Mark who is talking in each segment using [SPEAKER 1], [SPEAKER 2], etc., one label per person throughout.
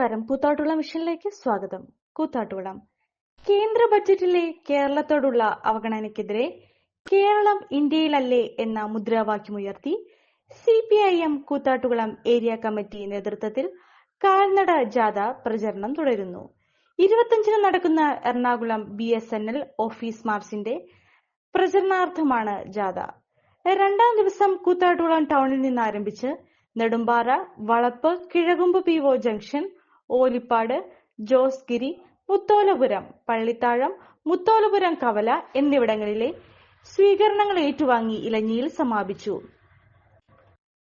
[SPEAKER 1] നമസ്കാരം. കൂത്താട്ടുള്ള മിഷനിലേക്ക് സ്വാഗതം. കൂത്താട്ടുകുളം. കേന്ദ്ര ബജറ്റിലെ കേരളത്തോടുള്ള അവഗണനയ്ക്കെതിരെ കേരളം ഇന്ത്യയിലല്ലേ എന്ന മുദ്രാവാക്യമുയർത്തി C P I M Koothattukulam area committee നേതൃത്വത്തിൽ കാൽനട ജാഥ പ്രചരണം തുടരുന്നു. ഇരുപത്തിയഞ്ചിന് നടക്കുന്ന Ernakulam B S N L office മാർച്ചിന്റെ പ്രചരണാർത്ഥമാണ് ജാഥ. രണ്ടാം ദിവസം കൂത്താട്ടുകുളം ടൗണിൽ നിന്ന് ആരംഭിച്ച് Nedumpara Valappu Kizhakumbu P O junction Olippad Josegiri Mutholapuram Pallithazham Mutholapuram കവല എന്നിവിടങ്ങളിലെ സ്വീകരണങ്ങൾ ഏറ്റുവാങ്ങി ഇലഞ്ഞിയിൽ സമാപിച്ചു.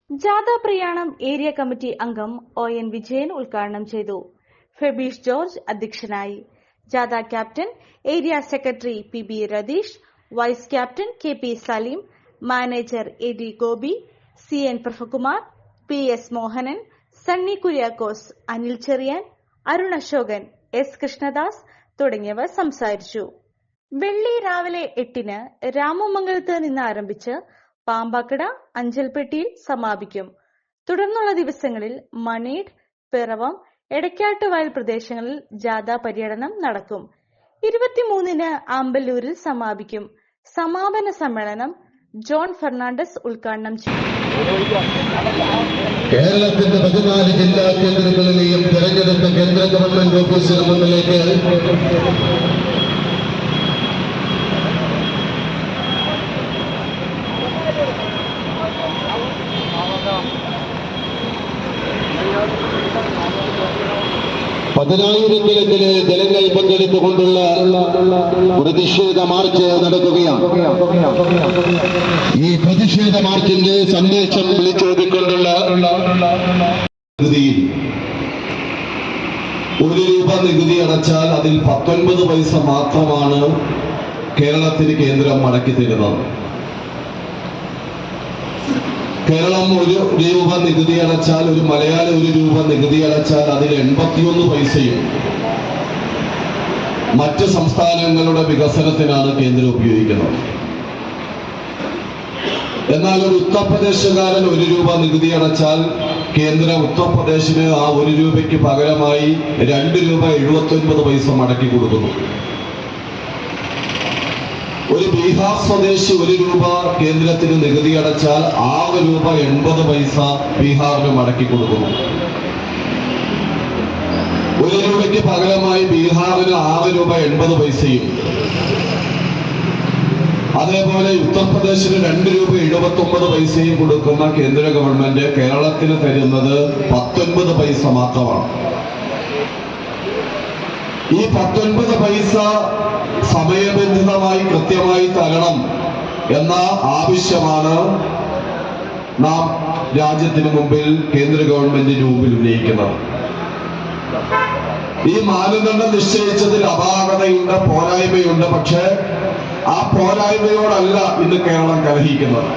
[SPEAKER 1] ജാഥ പ്രയാണം ഏരിയ കമ്മിറ്റി അംഗം ഒ എൻ വിജയൻ ഉദ്ഘാടനം ചെയ്തു. ഫെബീഷ് ജോർജ് അധ്യക്ഷനായി. ജാഥ captain area secretary P B Ratheesh vice captain K P Saleem manager A D Gopi C N Prabhakumar P S Mohanan Sunny Kuriakose Anil Cherian Arun Ashokan S Krishnadas തുടങ്ങിയവർ സംസാരിച്ചു. വെള്ളി രാവിലെ എട്ടിന് രാമമംഗലത്ത് നിന്ന് ആരംഭിച്ച് പാമ്പാക്കട അഞ്ചൽപ്പെട്ടിയിൽ സമാപിക്കും. തുടർന്നുള്ള ദിവസങ്ങളിൽ മണീഡ് പിറവം എടക്കാട്ടുവയൽ പ്രദേശങ്ങളിൽ ജാഥ പര്യടനം നടക്കും. ഇരുപത്തിമൂന്നിന് ആമ്പല്ലൂരിൽ സമാപിക്കും. സമാപന സമ്മേളനം ജോൺ ഫെർണാണ്ടസ് ഉദ്ഘാടനം ചെയ്യും.
[SPEAKER 2] കേരളത്തിന്റെ പതിനാല് ജില്ലാ കേന്ദ്രങ്ങളിലെയും തെരഞ്ഞെടുപ്പ് കേന്ദ്ര ഗവൺമെന്റ് ഓഫീസിന് പതിനായിരക്കണക്കിന് ജനങ്ങൾ പങ്കെടുത്തുകൊണ്ടുള്ള പ്രതിഷേധ മാർച്ച് നടക്കുകയാണ്. ഈ പ്രതിഷേധ മാർച്ചിന്റെ സന്ദേശം വിളിച്ചോതിക്കൊണ്ടുള്ള ഒരു രൂപ നികുതി അടച്ചാൽ അതിൽ പത്തൊൻപത് പൈസ മാത്രമാണ് കേരളത്തിന് കേന്ദ്രം മടക്കി തരുന്നത്. കേരളം ഒരു രൂപ നികുതി അടച്ചാൽ ഒരു മലയാളി ഒരു രൂപ നികുതി അടച്ചാൽ അതിൽ എൺപത്തിയൊന്ന് പൈസയും. മറ്റ് സംസ്ഥാനങ്ങളുടെ വികസനത്തിനാണ് കേന്ദ്രം ഉപയോഗിക്കുന്നത്. എന്നാൽ ഒരു ഉത്തർപ്രദേശുകാരൻ ഒരു രൂപ നികുതി അടച്ചാൽ കേന്ദ്ര ഉത്തർപ്രദേശിന് ആ ഒരു രൂപയ്ക്ക് പകരമായി രണ്ട് രൂപ എഴുപത്തി ഒൻപത് പൈസ മടക്കി കൊടുക്കുന്നു. ഒരു ബീഹാർ സ്വദേശി ഒരു രൂപ കേന്ദ്രത്തിന് നികുതി അടച്ചാൽ ആറ് രൂപ എൺപത് പൈസ ബീഹാറിന് മടക്കി കൊടുക്കുന്നു. ഒരു രൂപയ്ക്ക് പകരമായി ബീഹാറിന് ആറ് രൂപ എൺപത് പൈസയും. അതേപോലെ ഉത്തർപ്രദേശിന് രണ്ട് രൂപ എഴുപത്തി ഒമ്പത് പൈസയും കൊടുക്കുന്ന കേന്ദ്ര ഗവൺമെന്റ് കേരളത്തിന് തരുന്നത് പത്തൊൻപത് പൈസ മാത്രമാണ്. ഈ പത്തൊൻപത് പൈസ സമയബന്ധിതമായി കൃത്യമായി തരണം എന്ന ആവശ്യമാണ് നാം രാജ്യത്തിന് മുമ്പിൽ കേന്ദ്ര ഗവൺമെന്റിന് മുമ്പിൽ ഉന്നയിക്കുന്നത്. ഈ മാനദണ്ഡം നിശ്ചയിച്ചതിൽ അപാകതയുണ്ട് പോരായ്മയുണ്ട് പക്ഷേ ആ പോരായ്മയോടല്ല ഇന്ന് കേരളം കലഹിക്കുന്നത്.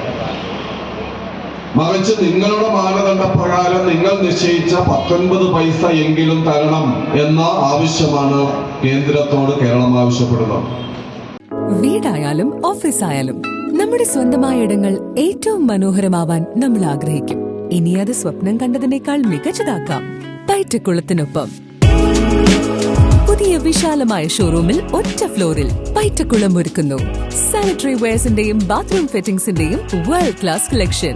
[SPEAKER 2] മറിച്ച് നിങ്ങളുടെ മാനദണ്ഡ പ്രകാരം നിങ്ങൾ നിശ്ചയിച്ച പത്തൊൻപത് പൈസ എങ്കിലും തരണം എന്ന ആവശ്യമാണ് കേന്ദ്രത്തോട് കേരളം ആവശ്യപ്പെടുന്നത്.
[SPEAKER 3] വീടായാലും ഓഫീസ് ആയാലും നമ്മുടെ സ്വന്തമായ ഇടങ്ങൾ ഏറ്റവും മനോഹരമാവാൻ നമ്മൾ ആഗ്രഹിക്കും. ഇനി അത് സ്വപ്നം കണ്ടതിനേക്കാൾ മികച്ചതാക്കാം. പയറ്റക്കുളത്തിനൊപ്പം പുതിയ വിശാലമായ ഷോറൂമിൽ ഒറ്റ ഫ്ലോറിൽ പൈറ്റക്കുളം ഒരുക്കുന്നു. സാനിറ്ററി വെയർസിന്റെയും ബാത്റൂം ഫിറ്റിംഗ്സിന്റെയും വേൾഡ് ക്ലാസ് കളക്ഷൻ